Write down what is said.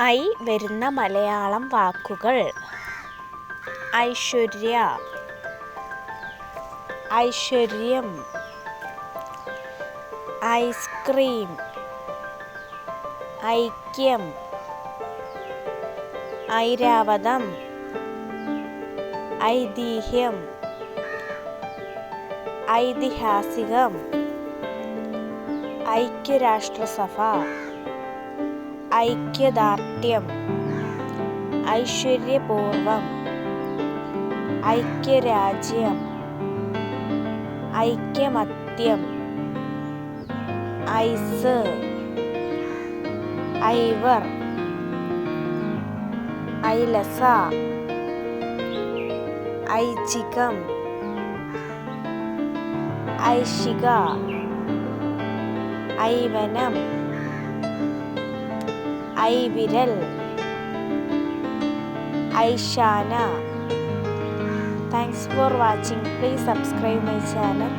I വരുന്ന മലയാളം വാക്കുകൾ. ഐശ്വര്യ. ഐശ്വര്യം. ഐസ്ക്രീം. ഐക്യം. ഐരാവതം. ഐതിഹ്യം. ഐതിഹാസികം. ഐക്യരാഷ്ട്രസഭ. ഐക്യദാർഢ്യം ഐശ്വര്യപൂർവം ഐക്യരാജ്യം ഐക്യമത്യം ഐസ് ഐവർ ഐലസ ഐച്ഛികം ഐശിക ഐവനം ഐവിരൽ. ഐഷാന. Thanks for watching please subscribe my channel